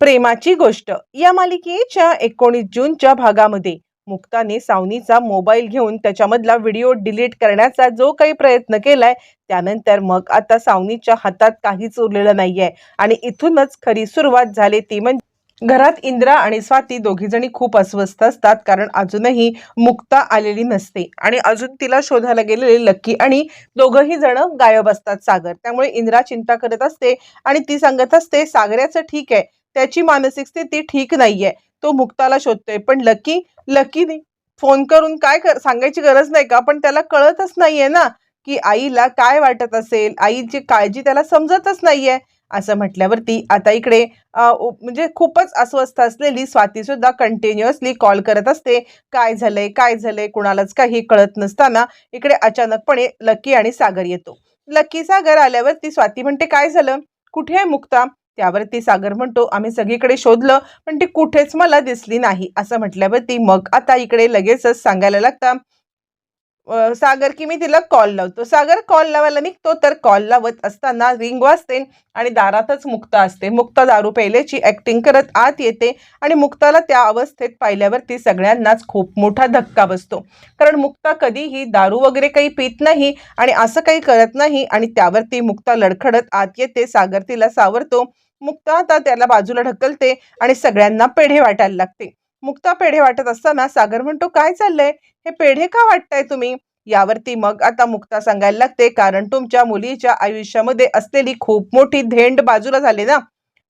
प्रेमाची गोष्ट. या मालिकेच्या एकोणीस जूनच्या भागामध्ये मुक्ताने सावनीचा मोबाईल घेऊन त्याच्यामधला व्हिडिओ डिलीट करण्याचा जो काही प्रयत्न केलाय त्यानंतर मग आता सावनीच्या हातात काहीच उरलेलं नाहीये. आणि इथूनच खरी सुरुवात झाली ती म्हणजे घरात इंद्रा आणि स्वाती दोघीजणी खूप अस्वस्थ असतात कारण अजूनही मुक्ता आलेली नसते. आणि अजून तिला शोधायला गेलेले लक्की आणि दोघंही जण गायब असतात सागर. त्यामुळे इंद्रा चिंता करत असते आणि ती सांगत असते सागऱ्याचं ठीक आहे त्याची मानसिक स्थिती ठीक नाहीये. तो मुक्ताला शोधतोय. पण लकी लकीने फोन करून काय कर सांगायची गरज नाही का? पण त्याला कळतच नाहीये ना की आईला काय वाटत असेल? आईची काळजी त्याला समजतच नाहीये. असं म्हटल्यावरती आता इकडे म्हणजे खूपच अस्वस्थ असलेली स्वाती सुद्धा कंटिन्युअसली कॉल करत असते. काय झालंय? काय झालंय? कुणालाच काही कळत नसताना इकडे अचानकपणे लकी आणि सागर येतो. लकी सागर आल्यावरती स्वाती म्हणते काय झालं? कुठे आहे मुक्ता? त्यावरती सागर म्हणतो आम्ही सगळीकडे शोधलं पण ती कुठेच मला दिसली नाही. असं म्हटल्यावरती मग आता इकडे लगेचच सांगायला लागता सागर की मी तिला कॉल लावतो. सागर कॉल लावायला निघतो तर कॉल लावत असताना रिंग वाजते आणि दारातच मुक्ता असते. मुक्ता दारू पेल्याची ऍक्टिंग करत आत येते आणि मुक्ताला त्या अवस्थेत पाहिल्यावरती सगळ्यांनाच खूप मोठा धक्का बसतो. कारण मुक्ता कधीही दारू वगैरे काही पित नाही आणि असं काही करत नाही आणि त्यावरती मुक्ता लडखडत आत येते. सागर तिला सावरतो. मुक्ता आता त्याला बाजूला ढकलते आणि सगळ्यांना पेढे वाटायला लागते. मुक्ता पेढे वाटत असताना सागर म्हणतो काय चाललंय? हे पेढे का वाटताय तुम्ही? यावरती मग आता मुक्ता सांगायला लागते कारण तुमच्या मुलीच्या आयुष्यामध्ये असलेली खूप मोठी धेंड बाजूला झाली ना.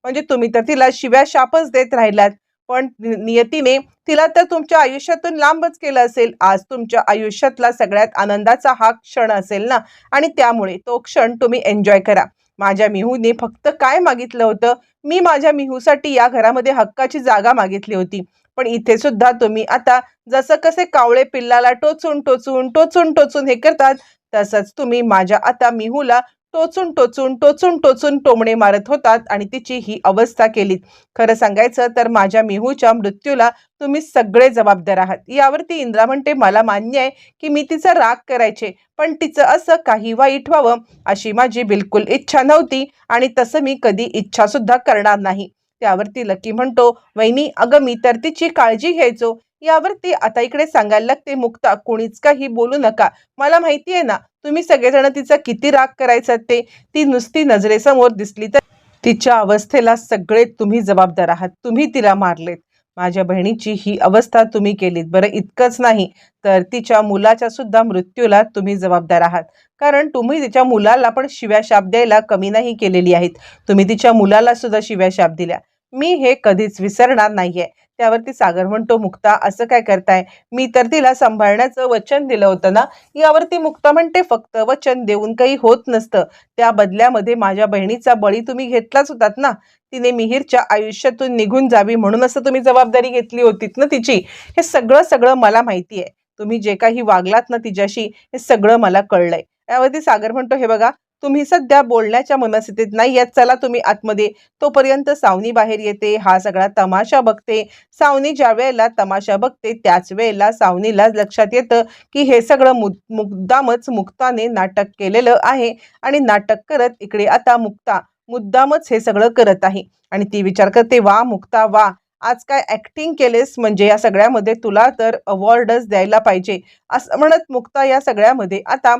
म्हणजे तुम्ही तर तिला शिव्या शापच देत राहिलात पण नियतीने तिला तर तुमच्या आयुष्यातून लांबच केलं असेल. आज तुमच्या आयुष्यातला सगळ्यात आनंदाचा हा क्षण असेल ना. आणि त्यामुळे तो क्षण तुम्ही एन्जॉय करा. माझ्या मिहूने फक्त काय मागितलं होतं? मी माझ्या मिहूसाठी या घरामध्ये हक्काची जागा मागितली होती. पण इथे सुद्धा तुम्ही आता जसं कसे कावळे पिल्लाला टोचून टोचून टोचून टोचून हे करतात तसंच तुम्ही माझ्या आता मिहूला टोचून टोचून टोचून टोचून टोमणे मारत होतात आणि तिची ही अवस्था केलीत. खरं सांगायचं तर माझ्या मिहूच्या मृत्यूला तुम्ही सगळे जबाबदार आहात. यावरती इंद्रा म्हणते मला मान्य आहे की मी तिचा राग करायचे पण तिचं असं काही वाईट व्हावं अशी माझी बिलकुल इच्छा नव्हती आणि तसं मी कधी इच्छा सुद्धा करणार नाही. त्यावरती लकी म्हणतो वहिनी अगं मी तर तिची काळजी घ्यायचो. यावरती आता इकडे सांगायला लागते मुक्ता कोणीच काही बोलू नका. मला माहिती आहे ना तुम्ही सगळेजण तिचा किती राग करायचा ते. ती नुसती नजरेसमोर दिसली तर तिच्या अवस्थेला सगळे तुम्ही जबाबदार आहात. तुम्ही तिला मारलेत. माझ्या बहिणीची ही अवस्था तुम्ही केलीत. बरं इतकंच नाही तर तिच्या मुलाच्या सुद्धा मृत्यूला तुम्ही जबाबदार आहात. कारण तुम्ही तिच्या मुलाला पण शिव्या शाप द्यायला कमी नाही केलेली आहेत. तुम्ही तिच्या मुलाला सुद्धा शिव्या शाप दिल्या. मी हे कधीच विसरणार नाहीये. त्यावरती सागर म्हणतो मुक्ता असं काय करताय? मी तर तिला सांभाळण्याचं वचन दिलं होतं ना? यावरती मुक्ता म्हणते फक्त वचन देऊन काही होत नसतं. त्या बदल्यामध्ये माझ्या बहिणीचा बळी तुम्ही घेतलाच होतात ना? तिने मिहीरच्या आयुष्यातून निघून जावी म्हणून असं तुम्ही जबाबदारी घेतली होतीत ना तिची? हे सगळं सगळं मला माहिती आहे तुम्ही जे काही वागलात ना तिच्याशी हे सगळं मला कळलंय. यावरती सागर म्हणतो हे बघा तुम्ही सध्या बोलण्याच्या मनस्थितीत नाही आहेत चला तुम्ही आतमध्ये. तोपर्यंत सावनी बाहेर येते. हा सगळा तमाशा बघते. सावनी ज्या वेळेला तमाशा बघते त्याच वेळेला सावनीला लक्षात येतं की हे सगळं मुद मुद्दामच मुक्ताने नाटक केलेलं आहे. आणि नाटक करत इकडे आता मुक्ता मुद्दामच हे सगळं करत आहे. आणि ती विचार करते वा मुक्ता वा. आज काय ऍक्टिंग केलेस? म्हणजे या सगळ्यामध्ये तुला तर अवॉर्डच द्यायला पाहिजे. असं म्हणत मुक्ता या सगळ्यामध्ये आता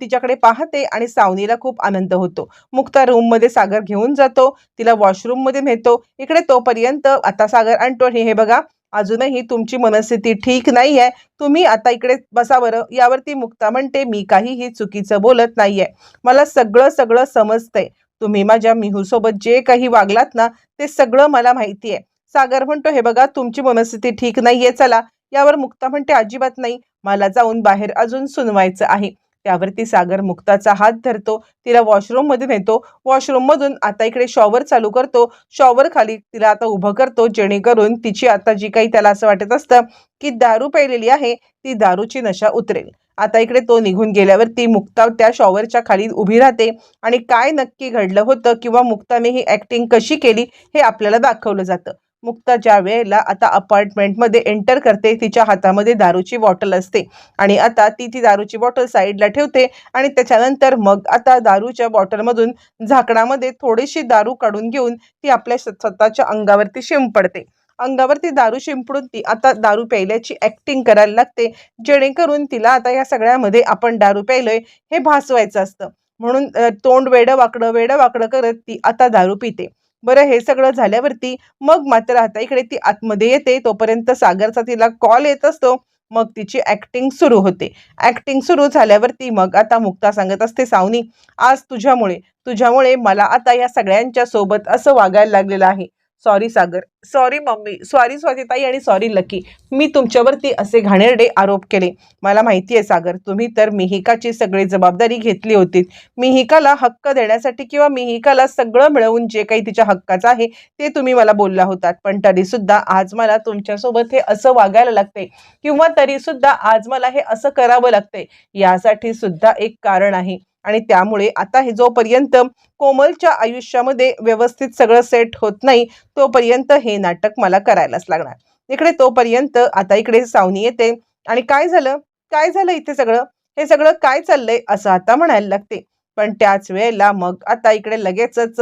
तिच्याकडे पाहते आणि सावनीला खूप आनंद होतो. मुक्ता रूममध्ये सागर घेऊन जातो तिला वॉशरूममध्ये नेतो. इकडे तोपर्यंत आता सागर आणतो हे बघा अजूनही तुमची मनस्थिती ठीक नाही आहे तुम्ही आता इकडे बसा बरं. यावरती मुक्ता म्हणते मी काहीही चुकीचं बोलत नाही आहे मला सगळं सगळं समजतंय. तुम्ही माझ्या मिहूसोबत जे काही वागलात ना ते सगळं मला माहिती आहे सागर म्हणतो हे बघा तुमची मनस्थिती ठीक नाहीये. चला. यावर मुक्ता म्हणते अजिबात नाही. मला जाऊन बाहेर अजून सुनवायचं आहे. त्यावरती सागर मुक्ताचा हात धरतो तिला वॉशरूममध्ये नेतो. वॉशरूम मधून आता इकडे शॉवर चालू करतो. शॉवर खाली तिला आता उभं करतो जेणेकरून तिची आता जी काही त्याला असं वाटत असतं की दारू प्यायलेली आहे ती दारूची नशा उतरेल. आता इकडे तो निघून गेल्यावरती मुक्ता त्या शॉवरच्या खाली उभी राहते आणि काय नक्की घडलं होतं किंवा मुक्ताने ही ऍक्टिंग कशी केली हे आपल्याला दाखवलं जातं. मुक्ता ज्या वेळेला आता अपार्टमेंटमध्ये एंटर करते तिच्या हातामध्ये दारूची बॉटल असते. आणि आता ती ती दारूची बॉटल साईडला ठेवते आणि त्याच्यानंतर मग आता दारूच्या बॉटलमधून झाकणामध्ये थोडीशी दारू काढून घेऊन ती आपल्या स्वतःच्या अंगावरती शिंपडते अंगावरती दारू शिंपडून ती आता दारू प्यायल्याची ॲक्टिंग करायला लागते. जेणेकरून तिला आता या सगळ्यामध्ये आपण दारू प्यायलोय हे भासवायचं असतं. म्हणून तोंड वेडं वाकडं वेडं वाकडं करत ती आता दारू पिते. बरं हे सगळं झाल्यावरती मग मात्र आता इकडे ती आतमध्ये येते तोपर्यंत सागरचा तिला कॉल येत असतो. मग तिची ॲक्टिंग सुरू होते. ॲक्टिंग सुरू झाल्यावरती मग आता मुक्ता सांगत असते सावनी आज तुझ्यामुळे तुझ्यामुळे मला आता या सगळ्यांच्या सोबत असं वागायला लागलेलं आहे. Sorry Sagar. Sorry mummy. Sorry स्वातीताई आणि सॉरी लकी मी तुमच्यावरती असे घाणेरडे आरोप केले. मला माहिती आहे सागर. तुम्ही तर मिहिकाची सगळी जबाबदारी घेतली होती. मिहिकाला हक्क देण्यासाठी किंवा मिहिकाला सगळं मिळवून जे काही तिच्या हक्काचं आहे ते तुम्ही मला बोलला होतात. पण तरीसुद्धा आज मला तुमच्यासोबत हे असं वागायला लागते किंवा तरीसुद्धा आज मला हे असं करावं लागते यासाठी सुद्धा एक कारण आहे. आणि त्यामुळे आता हे जोपर्यंत कोमलच्या आयुष्यामध्ये व्यवस्थित सगळं सेट होत नाही तोपर्यंत हे नाटक मला करायलाच लागणार. इकडे तोपर्यंत आता इकडे सावनी येते. आणि काय झालं? काय झालं इथे सगळं? हे सगळं काय चाललंय असं आता म्हणायला लागते. पण त्याच वेळेला मग आता इकडे लगेचच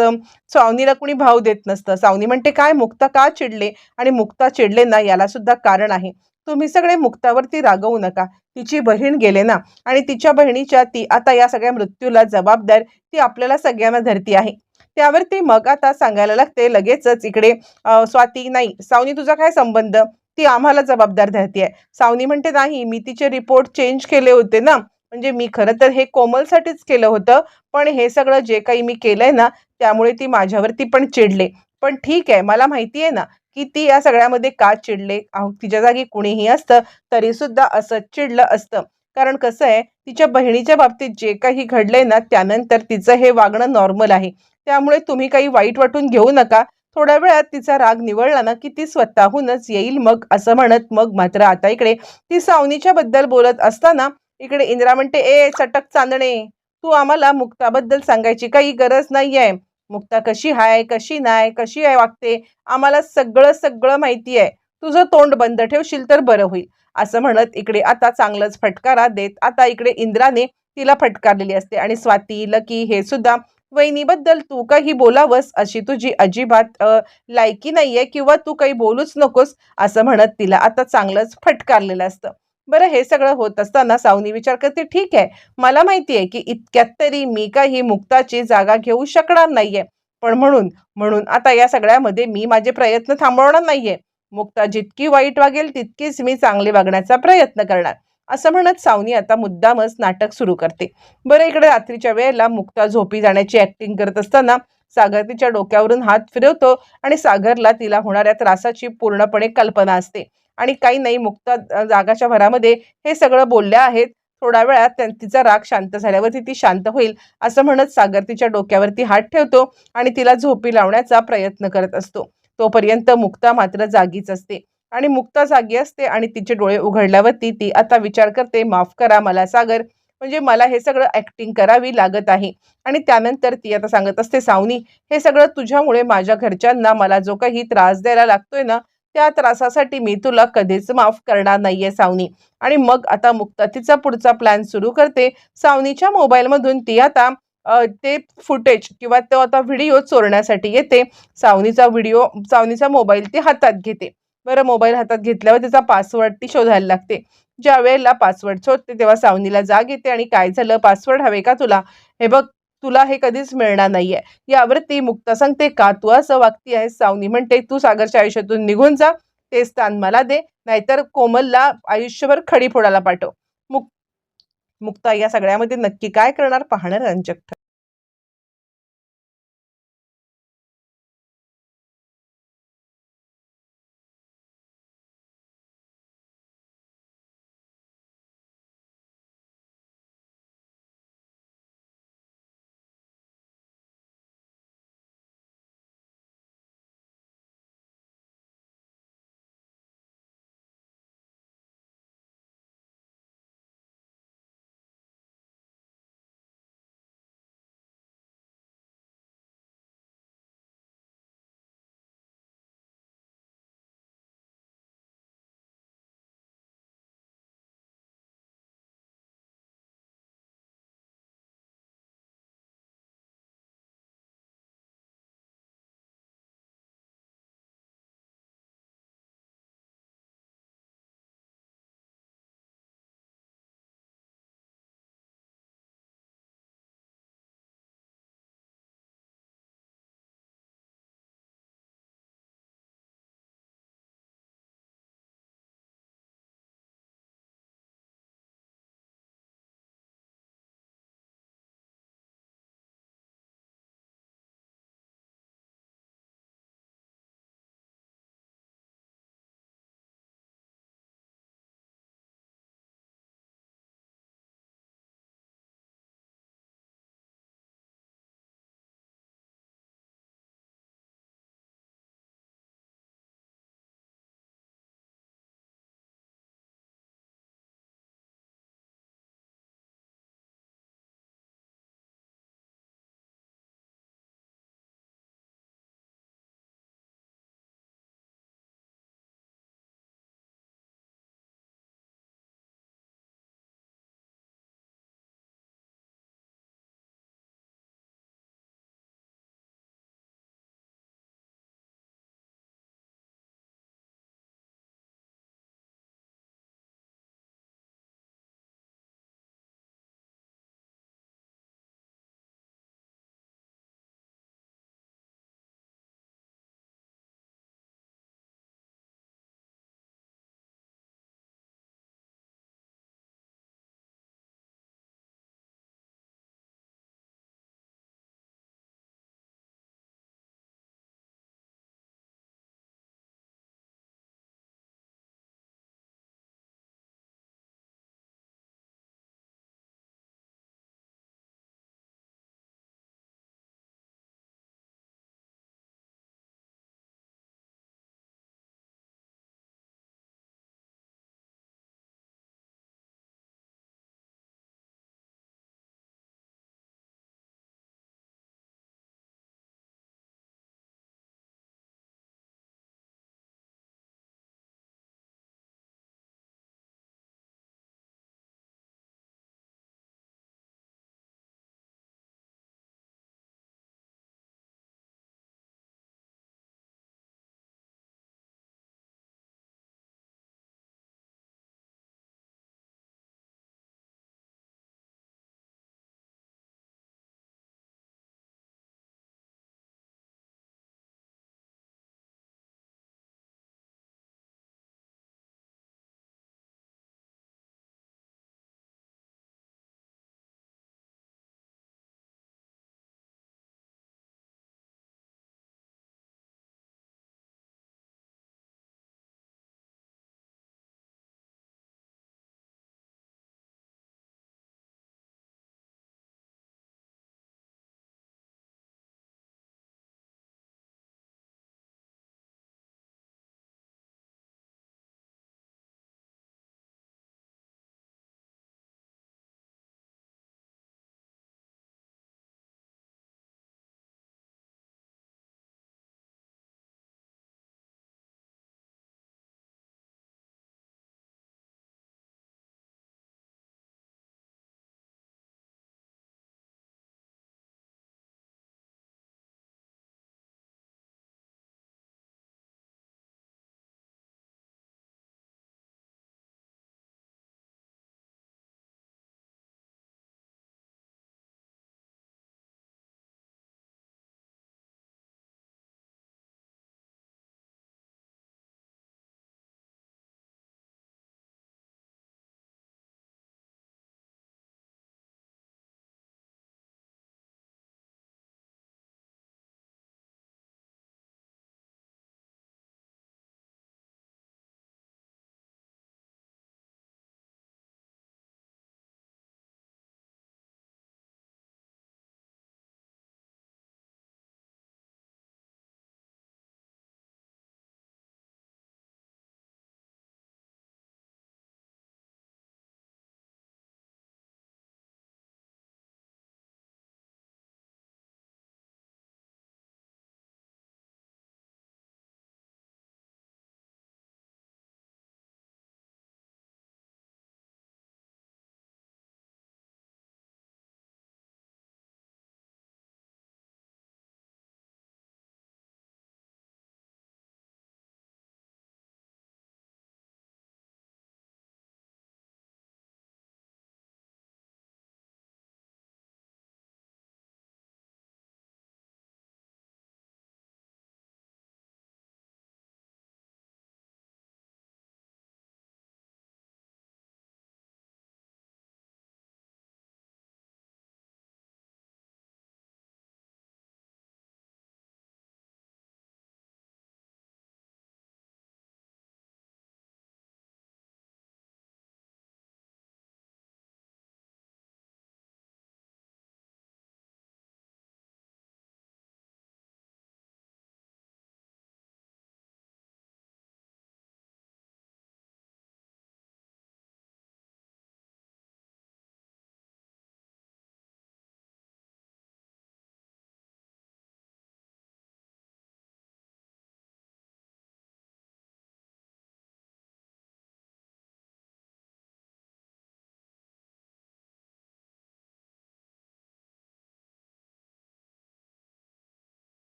सावनीला कुणी भाव देत नसतं. सावनी म्हणते काय मुक्ता का चिडले? आणि मुक्ता चिडले ना याला सुद्धा कारण आहे. तुम्ही सगळे मुक्तावरती रागवू नका. तिची बहीण गेले ना आणि तिच्या बहिणीच्या ती आता या सगळ्या मृत्यूला जबाबदार ती आपल्याला सगळ्यांना धरती आहे. त्यावरती मग आता सांगायला लागते लगेचच इकडे स्वाती नाही सावनी तुझा काय संबंध? ती आम्हाला जबाबदार धरती आहे सावनी म्हणते नाही मी तिचे रिपोर्ट चेंज केले होते ना म्हणजे मी खरं तर हे कोमलसाठीच केलं होतं पण हे सगळं जे काही मी केलंय ना त्यामुळे ती माझ्यावरती पण चिडले. पण ठीक आहे मला माहिती आहे ना की ती या सगळ्यामध्ये का चिडले? अहो, तिच्या जागी कुणीही असतं तरी सुद्धा असं चिडलं असतं. कारण कसं आहे तिच्या बहिणीच्या बाबतीत जे काही घडलंय ना त्यानंतर तिचं हे वागणं नॉर्मल आहे. त्यामुळे तुम्ही काही वाईट वाटून घेऊ नका. थोड्या वेळात तिचा राग निवळला ना की ती स्वतःहूनच येईल मग असं म्हणत मग मात्र आता इकडे ती सावनीच्या बद्दल बोलत असताना इकडे इंदिरा म्हणते ए चटक चांदणे तू आम्हाला मुक्ताबद्दल सांगायची काही गरज नाही आहे मुक्ता कशी हाय कशी नाही कशी आहे वागते आम्हाला सगळं सगळं माहिती आहे. तुझं तोंड बंद ठेवशील तर बरं होईल. असं म्हणत इकडे आता चांगलंच फटकारा देत आता इकडे इंद्राने तिला फटकारलेली असते आणि स्वाती लकी हे सुद्धा वहिनीबद्दल तू काही बोलावंस अशी तुझी अजिबात लायकी नाहीये किंवा तू काही बोलूच नकोस असं म्हणत तिला आता चांगलंच फटकारलेलं असतं. बरं हे सगळं होत असताना सावनी विचार करते ठीक आहे मला माहिती आहे की इतक्यात तरी मी काही मुक्ताची जागा घेऊ शकणार नाहीये. पण म्हणून म्हणून आता या सगळ्यामध्ये मी माझे प्रयत्न थांबवणार नाहीये. मुक्ता जितकी वाईट वागेल तितकीच मी चांगले वागण्याचा प्रयत्न करणार. असं म्हणत सावनी आता मुद्दामच नाटक सुरू करते. बरं इकडे रात्रीच्या वेळेला मुक्ता झोपी जाण्याची ऍक्टिंग करत असताना सागर तिच्या डोक्यावरून हात फिरवतो आणि सागरला तिला होणाऱ्या त्रासाची पूर्णपणे कल्पना असते. आणि काही नाही मुक्ता जागाच्या भरामध्ये हे सगळं बोलल्या आहेत. थोड्या वेळात त्यां- तिचा राग शांत झाल्यावरती ती शांत होईल असं म्हणत सागर तिच्या डोक्यावरती हात ठेवतो आणि तिला झोपी लावण्याचा प्रयत्न करत असतो. तोपर्यंत मुक्ता मात्र जागीच असते. आणि मुक्ता जागी असते आणि तिचे डोळे उघडल्यावरती ती आता विचार करते माफ करा मला सागर. म्हणजे मला हे सगळं ऍक्टिंग करावी लागत आहे. आणि त्यानंतर ती आता सांगत असते सावनी हे सगळं तुझ्यामुळे माझ्या घरच्यांना मला जो काही त्रास द्यायला लागतोय ना त्या त्रासासाठी मी तुला कधीच माफ करणार नाहीये सावनी. आणि मग आता मुक्ता तिचा पुढचा प्लॅन सुरू करते. सावनीच्या मोबाईलमधून ती आता ते फुटेज किंवा तो आता व्हिडिओ चोरण्यासाठी येते. सावनीचा व्हिडिओ सावनीचा मोबाईल ती हातात घेते. बरं मोबाईल हातात घेतल्यावर तिचा पासवर्ड ती शोधायला लागते. ज्या वेळेला पासवर्ड शोधते तेव्हा सावनीला जाग येते. आणि काय झालं? पासवर्ड हवे का तुला? हे बघ तुला हे कधीच मिळणार नाहीये. यावरती मुक्ता सांगते का तू असं वागती आहेस? सावनी म्हणते तू सागरच्या आयुष्यातून निघून जा ते स्थान मला दे नाहीतर कोमलला आयुष्यभर खडी फोडायला पाठव. मुक मुक्ता या सगळ्यामध्ये नक्की काय करणार? पाहणं रंजक ठर